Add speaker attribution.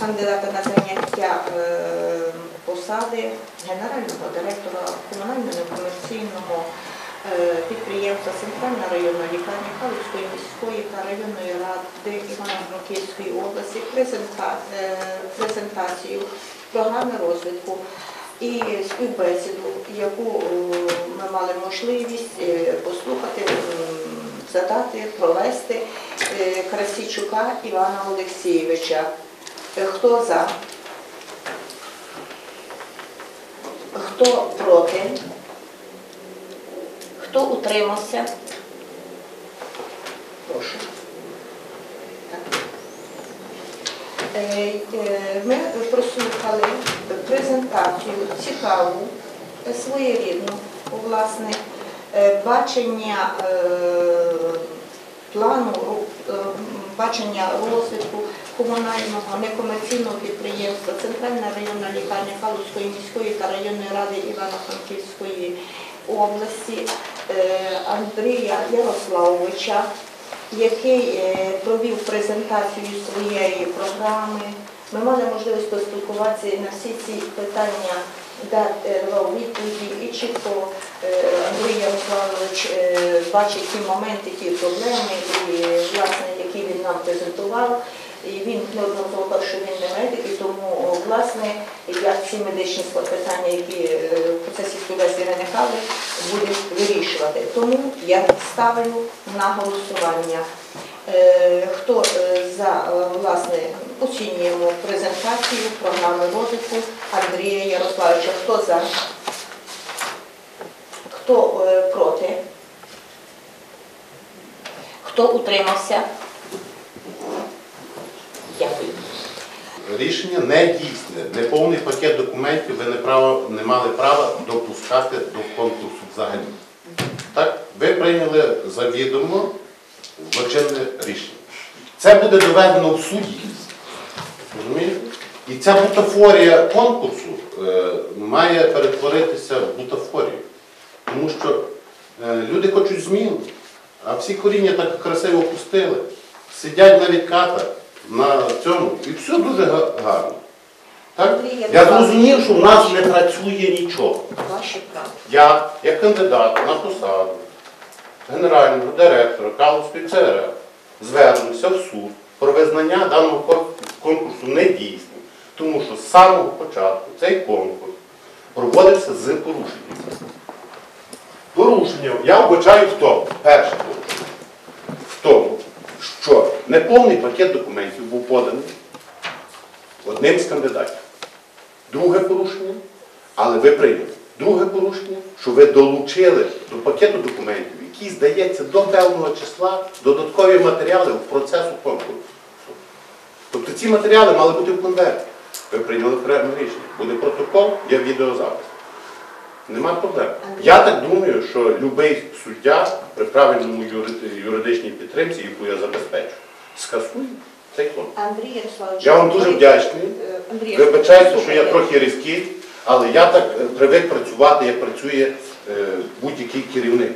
Speaker 1: кандидата на заняття е, посади генерального директора комунального некомерційного е, підприємства Центральна районна лікарня Халицької міської та районної ради Івано-Франківської області е, презентацію програми розвитку і співбесіду, яку ми мали можливість послухати, задати, провести Красічука Івана Олексійовича. Е, Хто за? Хто проти? Хто утримався? Прошу. Е, е, Ми прослухали презентацію цікаву, своєрідну, власне, бачення плану, бачення розвитку комунального некомерційного підприємства Центральна районна лікарня Калузької міської та районної ради Івано-Франківської області е, Андрія Ярославовича, який е, провів презентацію своєї програми. Ми мали можливість поспілкуватися на всі ці питання дати давав відповіді і чітко е, Андрій Ярославович е, бачить ті моменти, ті проблеми, і власне, які він нам презентував. Він неодноразово казав, що він не медик, і тому власне як ці медичні питання, які е, в процесі співбесіди виникали, буде вирішувати. Тому я ставлю на голосування. Е, Хто е, за власне оцінюємо презентацію програми розвитку Андрія Ярославовича? Хто за? Хто проти? Хто утримався?
Speaker 2: Рішення не дійсне. Неповний пакет документів ви не, право, не мали права допускати до конкурсу взагалі. Так? Ви прийняли завідомо злочинне рішення. Це буде доведено в суді. Розумієте? І ця бутафорія конкурсу е, має перетворитися в бутафорію. Тому що е, люди хочуть змін, а всі коріння так красиво пустили. Сидять на відкатах, на цьому, і все дуже гарно. Так?
Speaker 1: Я
Speaker 2: зрозумів, що в нас не працює нічого.
Speaker 1: Ваше право.
Speaker 2: Я, як кандидат на посаду генерального директора Калузької ЦРЛ, звернувся в суд про визнання даного кон- конкурсу недійсним, тому що з самого початку цей конкурс проводився з порушенням. Порушення, я вбачаю в тому, перше порушення, в тому, що неповний пакет документів був поданий одним з кандидатів. Друге порушення, але ви прийняли. Друге порушення, що ви долучили до пакету документів, який здається до певного числа, додаткові матеріали в процесу конкурсу. Тобто ці матеріали мали бути в конверті. Ви прийняли окреме рішення. Буде протокол, є відеозапис. Нема проблем. Я так думаю, що будь-який суддя при правильному юридичній підтримці, яку я забезпечу, скасує цей конкурс.
Speaker 1: Андрій Ярославович.
Speaker 2: Я вам дуже вдячний.
Speaker 1: Е, Андрій
Speaker 2: Вибачайте, що я трохи різкий, але я так е, привик працювати, як працює е, будь-який керівник